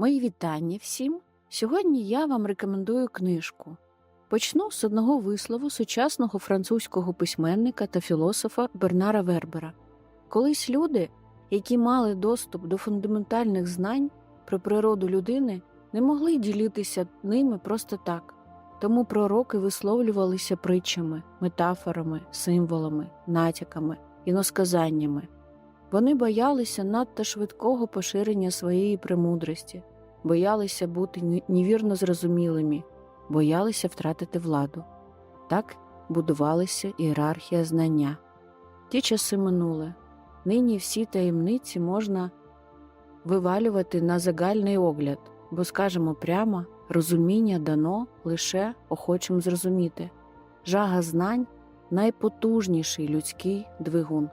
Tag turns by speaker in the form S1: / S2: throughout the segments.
S1: Мої вітання всім. Сьогодні я вам рекомендую книжку. Почну з одного вислову сучасного французького письменника та філософа Бернара Вербера. Колись люди, які мали доступ до фундаментальних знань про природу людини, не могли ділитися ними просто так. Тому пророки висловлювалися притчами, метафорами, символами, натяками, іносказаннями. Вони боялися надто швидкого поширення своєї премудрості, боялися бути невірно зрозумілими, боялися втратити владу. Так будувалася ієрархія знання. Ті часи минули. Нині всі таємниці можна вивалювати на загальний огляд, бо, скажемо прямо, розуміння дано лише охочим зрозуміти. Жага знань найпотужніший людський двигун.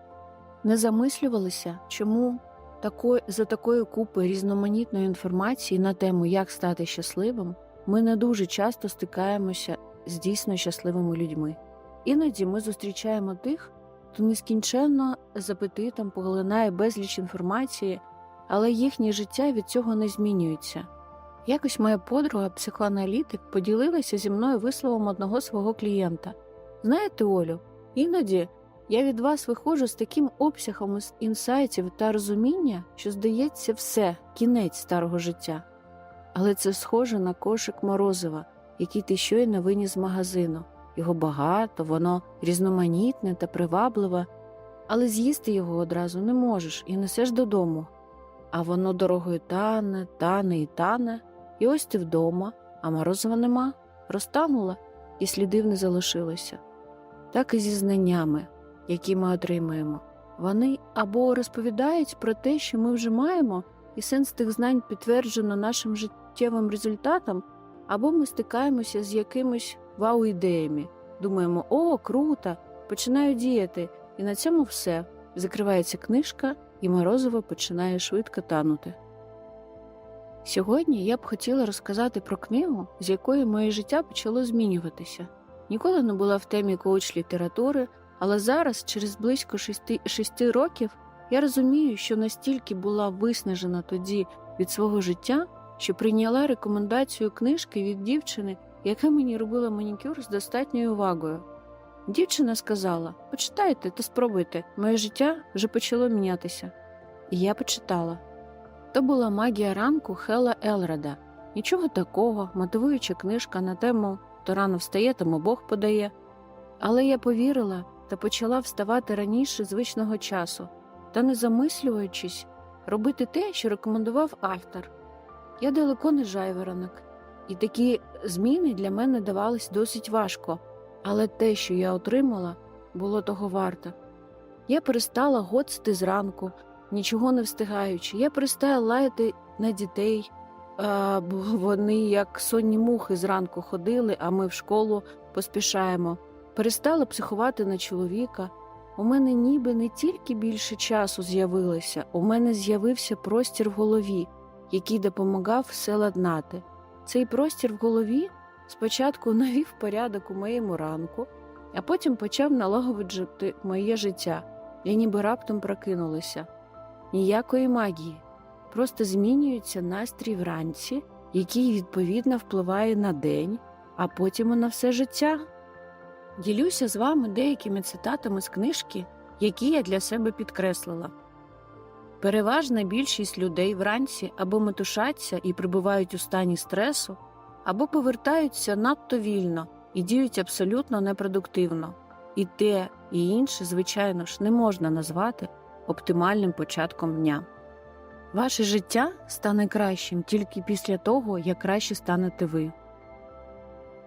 S1: Не замислювалися, чому тако- за такою купою різноманітної інформації на тему, як стати щасливим, ми не дуже часто стикаємося з дійсно щасливими людьми. Іноді ми зустрічаємо тих, хто нескінченно з апетитом поглинає безліч інформації, але їхнє життя від цього не змінюється. Якось моя подруга, психоаналітик, поділилася зі мною висловом одного свого клієнта. Знаєте, Олю, іноді я від вас виходжу з таким обсягом інсайтів та розуміння, що здається все, кінець старого життя. Але це схоже на кошик морозива, який ти щойно виніс з магазину. Його багато, воно різноманітне та привабливе, але з'їсти його одразу не можеш і несеш додому. А воно дорогою тане, тане і тане, і ось ти вдома, а морозива нема, розтанула, і слідів не залишилося. Так і зі знаннями, які ми отримуємо. Вони або розповідають про те, що ми вже маємо, і сенс тих знань підтверджено нашим життєвим результатом, або ми стикаємося з якимись вау-ідеями. Думаємо, о, круто, починаю діяти, і на цьому все. Закривається книжка, і морозиво починає швидко танути. Сьогодні я б хотіла розказати про книгу, з якої моє життя почало змінюватися. Ніколи не була в темі коуч літератури, але зараз, через близько шести, шести років, я розумію, що настільки була виснажена тоді від свого життя, що прийняла рекомендацію книжки від дівчини, яка мені робила манікюр з достатньою увагою. Дівчина сказала: почитайте та спробуйте, моє життя вже почало мінятися. І я почитала. То була магія ранку Хела Елреда. Нічого такого, мотивуюча книжка на тему то рано встає, тому Бог подає. Але я повірила та почала вставати раніше звичного часу, та не замислюючись, робити те, що рекомендував автор. Я далеко не жайворонок, і такі зміни для мене давались досить важко, але те, що я отримала, було того варто. Я перестала гоцити зранку, нічого не встигаючи. Я перестала лаяти на дітей, а, бо вони як сонні мухи зранку ходили, а ми в школу поспішаємо. Перестала психувати на чоловіка. У мене ніби не тільки більше часу з'явилося, у мене з'явився простір в голові, який допомагав все ладнати. Цей простір в голові спочатку навів порядок у моєму ранку, а потім почав налагоджувати моє життя. Я ніби раптом прокинулася. Ніякої магії, просто змінюється настрій вранці, який відповідно впливає на день, а потім і на все життя. Ділюся з вами деякими цитатами з книжки, які я для себе підкреслила. Переважна більшість людей вранці або метушаться і прибувають у стані стресу, або повертаються надто вільно і діють абсолютно непродуктивно. І те, і інше, звичайно ж, не можна назвати оптимальним початком дня. Ваше життя стане кращим тільки після того, як краще станете ви.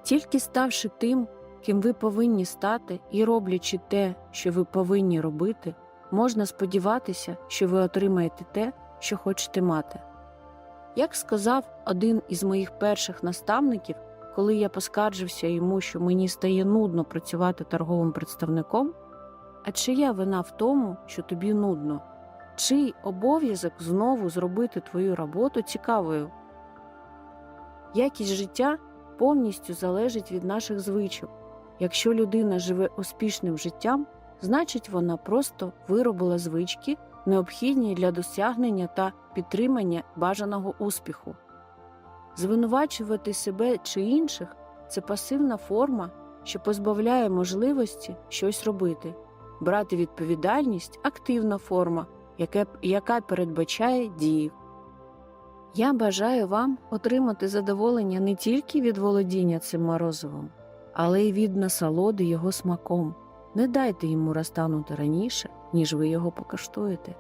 S1: Тільки ставши тим, ким ви повинні стати, і роблячи те, що ви повинні робити, можна сподіватися, що ви отримаєте те, що хочете мати. Як сказав один із моїх перших наставників, коли я поскаржився йому, що мені стає нудно працювати торговим представником, а чия вина в тому, що тобі нудно? Чий обов'язок знову зробити твою роботу цікавою? Якість життя повністю залежить від наших звичок. Якщо людина живе успішним життям, значить вона просто виробила звички, необхідні для досягнення та підтримання бажаного успіху. Звинувачувати себе чи інших це пасивна форма, що позбавляє можливості щось робити. Брати відповідальність активна форма, яка передбачає дії. Я бажаю вам отримати задоволення не тільки від володіння цим морозивом, але й від насолоди його смаком. Не дайте йому розтанути раніше, ніж ви його покаштуєте.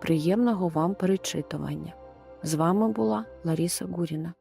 S1: Приємного вам перечитування. З вами була Ларіса Гуріна.